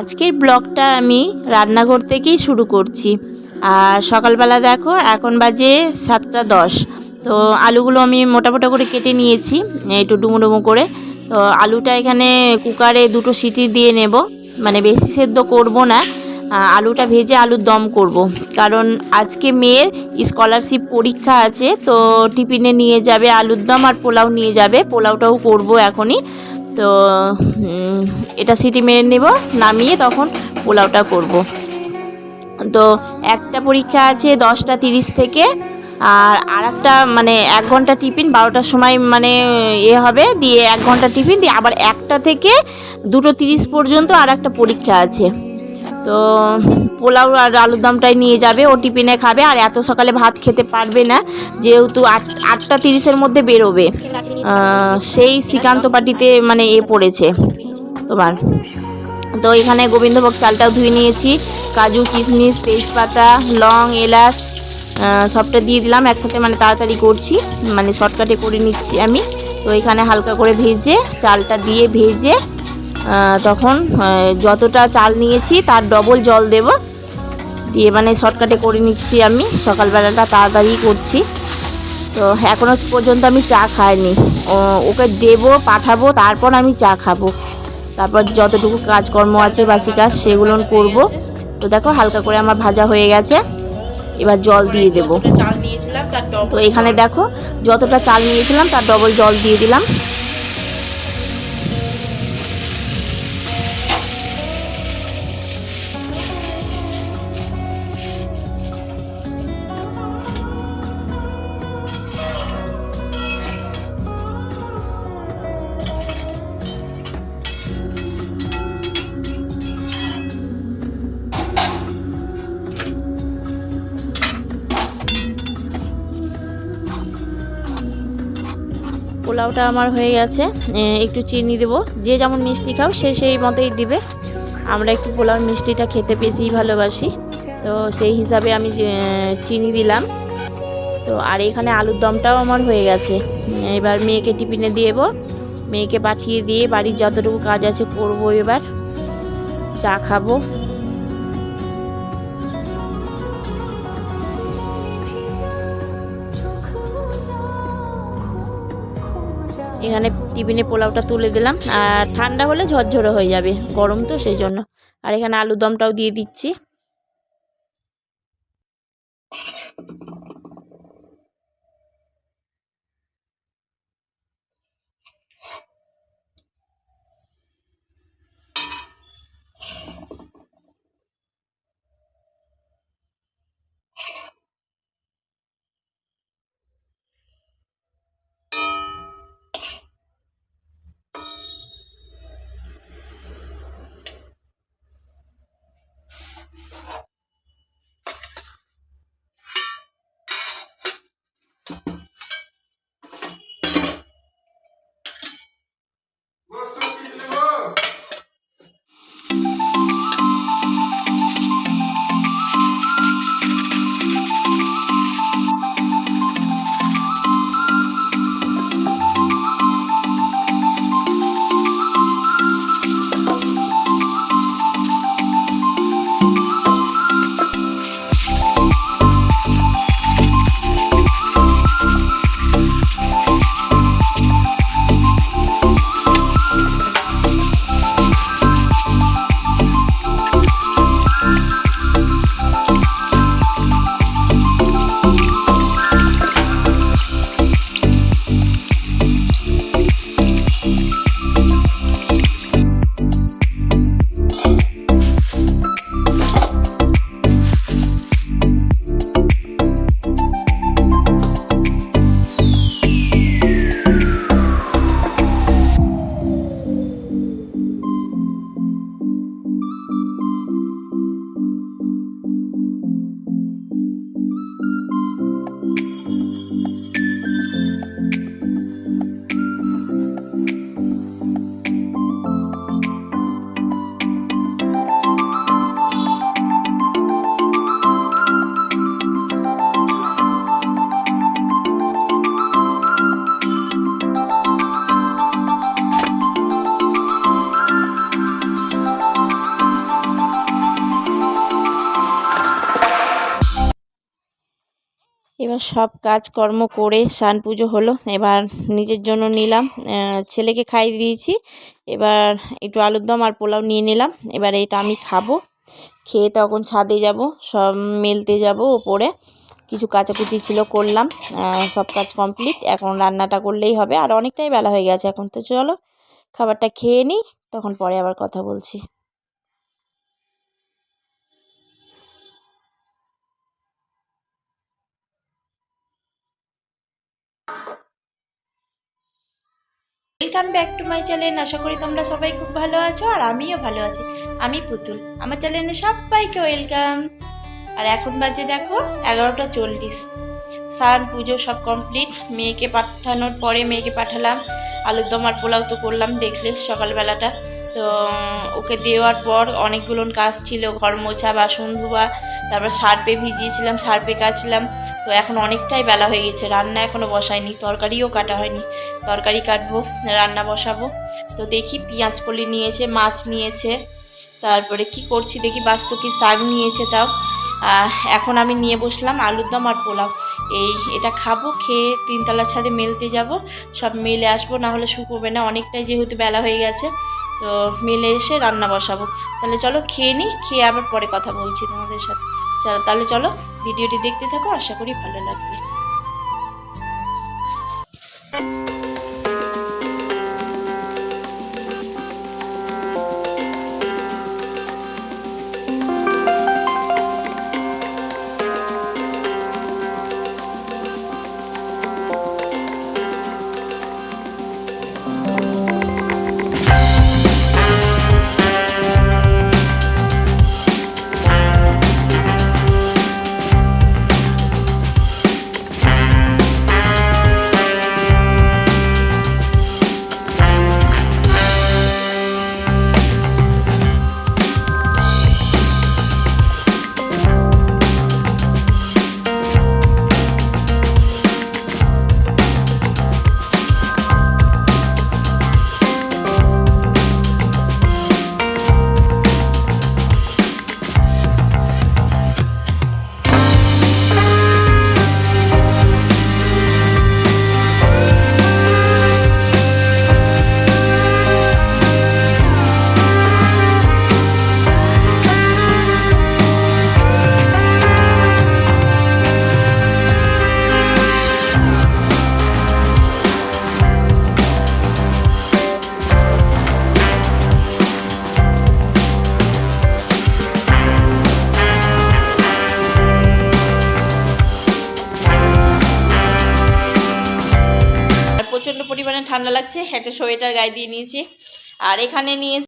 আজকের ব্লগটা আমি রান্নাঘর থেকেই শুরু করছি। আর সকালবেলা দেখো, এখন বাজে সাতটা দশ। তো আলুগুলো আমি মোটা মোটা করে কেটে নিয়েছি, একটু ডুমো ডুমো করে। তো আলুটা এখানে কুকারে দুটো সিটি দিয়ে নেব। মানে বেশি সেদ্ধ করব না আলুটা ভেজে আলুর দম করব। কারণ আজকে মেয়ের স্কলারশিপ পরীক্ষা আছে, তো টিফিনে নিয়ে যাবে আলুর দম আর পোলাও নিয়ে যাবে। পোলাওটাও করব এখনই। তো এটা সিটি মেরে নেব, নামিয়ে তখন পোলাওটা করব। তো একটা পরীক্ষা আছে দশটা তিরিশ থেকে, আর আর একটা মানে এক ঘণ্টা টিফিন বারোটার সময় মানে এ হবে, দিয়ে এক ঘণ্টা টিফিন দিয়ে আবার একটা থেকে দুটো তিরিশ পর্যন্ত আর একটা পরীক্ষা আছে তো পোলাও আর আলুর দমটাই নিয়ে যাবে, ও টিফিনে খাবে আর এত সকালে ভাত খেতে পারবে না, যেহেতু আট, আটটা তিরিশের মধ্যে বেরোবে। সেই শ্রীকান্ত পার্টিতে মানে এ পড়েছে তোমার। তো এখানে গোবিন্দভোগ চালটাও ধুয়ে নিয়েছি, কাজু, কিশমিশ, তেজপাতা, লং, এলাচ সবটা দিয়ে দিলাম, একসাথে মানে তাড়াতাড়ি করছি মানে শর্টকাটে করে নিচ্ছি আমি। তো এখানে হালকা করে ভেজে, চালটা দিয়ে ভেজে তখন যতটা চাল নিয়েছি তার ডবল জল দেব। দিয়ে মানে শর্টকাটে করে নিচ্ছি আমি। সকালবেলাটা তাড়াতাড়ি করছি। তো এখনও পর্যন্ত আমি চা খাইনি। ও- ওকে দেবো পাঠাবো তারপর আমি চা খাব। তারপর যতটুকু কাজকর্ম আছে বাসি কাজ সেগুলো করব। তো দেখো হালকা করে আমার ভাজা হয়ে গেছে। এবার জল দিয়ে দেবো। চাল নিয়েছিলাম তার তো এখানে দেখো যতটা চাল নিয়েছিলাম তার ডবল জল দিয়ে দিলাম। পোলাওটা আমার হয়ে গেছে। একটু চিনি দেবো। যে যেমন মিষ্টি খাও, সে সেই মতোই দিবে। আমরা একটু পোলাও মিষ্টিটা খেতে বেশিই ভালোবাসি। তো সেই হিসাবে আমি চিনি দিলাম। তো আর এখানে আলুর দমটাও আমার হয়ে গেছে। এবার মেয়েকে টিফিনে দিয়ে মেয়েকে পাঠিয়ে দিয়ে বাড়ির যতটুকু কাজ আছে করব এবার। চা খাব। এখানে টিফিনে পোলাওটা তুলে দিলাম। আর ঠান্ডা হলে ঝরঝরে হয়ে যাবে, গরম তো সেই জন্য। আর এখানে আলুর দমটাও দিয়ে দিচ্ছি। সব কাজকর্ম করে স্নান পুজো হলো। এবার নিজের জন্য নিলাম ছেলেকে খাইয়ে দিয়েছি। এবার একটু আলুর দম আর পোলাও নিয়ে নিলাম। এবার এটা আমি খাব। খেয়ে তখন ছাদে যাব, সব মেলতে যাব ওপরে। কিছু কাচাকুচি ছিল করলাম সব কাজ কমপ্লিট এখন রান্নাটা করলেই হবে। আর অনেকটাই বেলা হয়ে গেছে এখন, তো চলো খাবারটা খেয়ে নিই, তখন পরে আবার কথা বলছি। Welcome back to my channel আশা করি তোমরা সবাই খুব ভালো আছো আর আমিও ভালো আছি। আমি পুতুল। আমার চ্যানেলে সবাইকে ওয়েলকাম আর এখন বাজে দেখো এগারোটা চল্লিশ। স্নান, পুজো সব কমপ্লিট মেয়েকে পাঠানোর পরে মেয়েকে পাঠালাম। আলুর দম আর পোলাও তো করলাম, দেখলে সকালবেলাটা। তো ওকে দেওয়ার পর অনেকগুলো কাজ ছিল, ঘর মোছা, বাসন ধোয়া তারপর সার্পে ভিজিয়েছিলাম সার্পে কাচলাম তো এখন অনেকটাই বেলা হয়ে গেছে, রান্না এখনও বসায়নি, তরকারিও কাটা হয়নি। তরকারি কাটবো, রান্না বসাবো। তো দেখি পেঁয়াজ কলি নিয়েছে, মাছ নিয়েছে, তারপরে কি করছি দেখি বাস্তু কি শাক নিয়েছে তাও। এখন আমি নিয়ে বসলাম আলুর দম আর পোলাও। এই এটা খাব, খেয়ে তিনতলার ছাদে মেলতে যাব, সব মেলে আসব না হলে শুকোবে না, অনেকটাই যেহেতু বেলা হয়ে গেছে। তো মেলে এসে রান্না বসাবো। তাহলে চলো খেয়ে নিই খেয়ে আবার পরে কথা বলছি তোমাদের সাথে। তাহলে চলো ভিডিওটি দেখতে থাকো আশা করি ভালো লাগবে। ঠান্ডা লাগছে একটা সোয়েটার গায়ে দিয়ে নিয়েছি। আর এখানে নিয়ে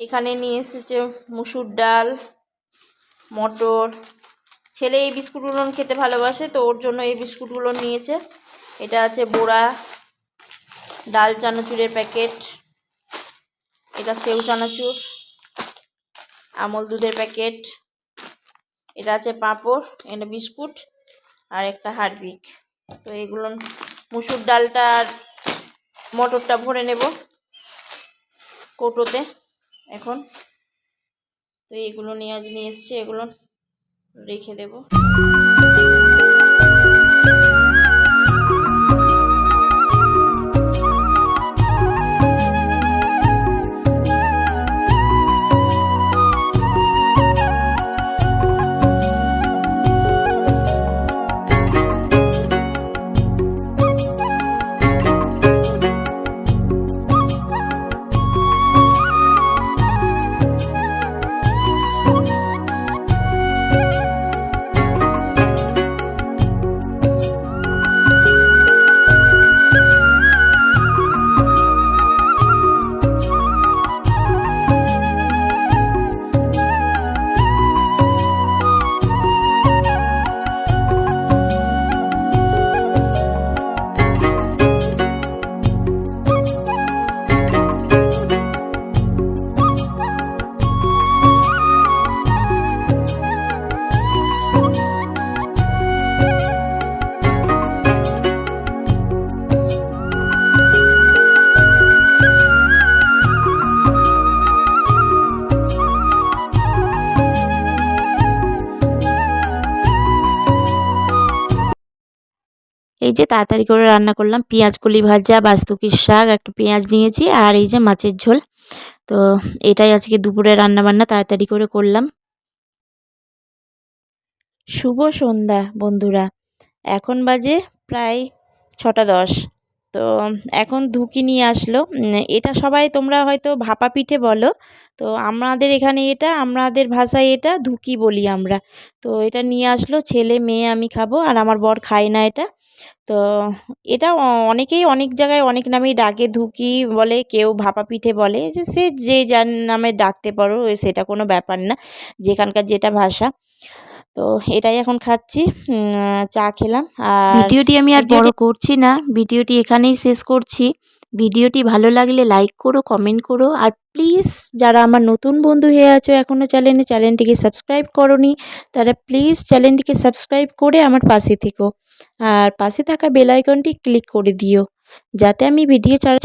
এখানে নিয়ে এসেছে মুসুর ডাল, মটর। ছেলে এই বিস্কুটগুলো খেতে ভালোবাসে, তো ওর জন্য এই বিস্কুটগুলো নিয়েছে। এটা আছে বোড়া ডাল চানাচুরের প্যাকেট। এটা সেউ চানাচুর, আমল দুধের প্যাকেট। এটা আছে পাঁপড় এটা বিস্কুট, আর একটা হারবিক তো এগুলো, মুসুর ডালটা মটরটা ভরে নেব কৌটোতে এখন। তো এগুলো নিয়ে আজ নিয়ে এসছি এগুলো রেখে দেব। এই যে তাড়াতাড়ি করে রান্না করলাম। পেঁয়াজ কলি ভাজা বাস্তুকির শাক, একটা পেঁয়াজ নিয়েছি আর এই যে মাছের ঝোল। তো এটাই আজকে দুপুরে রান্না বান্না তাড়াতাড়ি করে করলাম। শুভ সন্ধ্যা বন্ধুরা। এখন বাজে প্রায় ছটা দশ। তো এখন ধুকি নিয়ে আসলো। এটা সবাই তোমরা হয়তো ভাপা পিঠে বলো। তো আমাদের এখানে এটা, আমাদের ভাষায় এটা ধুকি বলি আমরা। তো এটা নিয়ে আসলো, ছেলে, মেয়ে আমি খাব আর আমার বর খায় না এটা। তো এটা অনেকেই অনেক জায়গায় অনেক নামেই ডাকে ধুকি বলে কেউ ভাপা পিঠে বলে যে সে যে যার নামে ডাকতে পারো সেটা কোনো ব্যাপার না যেখানকার যেটা ভাষা। তো এটাই এখন খাচ্ছি চা খেলাম আর ভিডিওটি আমি আর বড় করছি না ভিডিওটি এখানেই শেষ করছি। ভিডিওটি ভালো লাগলে লাইক করো কমেন্ট করো আর প্লিজ যারা আমার নতুন বন্ধু হয়ে আছো এখনও চ্যানেলে চ্যানেলটিকে সাবস্ক্রাইব করনি তারা প্লিজ চ্যানেলটিকে সাবস্ক্রাইব করে আমার পাশে থেকো। আর পাশে থাকা বেল আইকনটি ক্লিক করে দিও যাতে আমি ভিডিও ছাড়া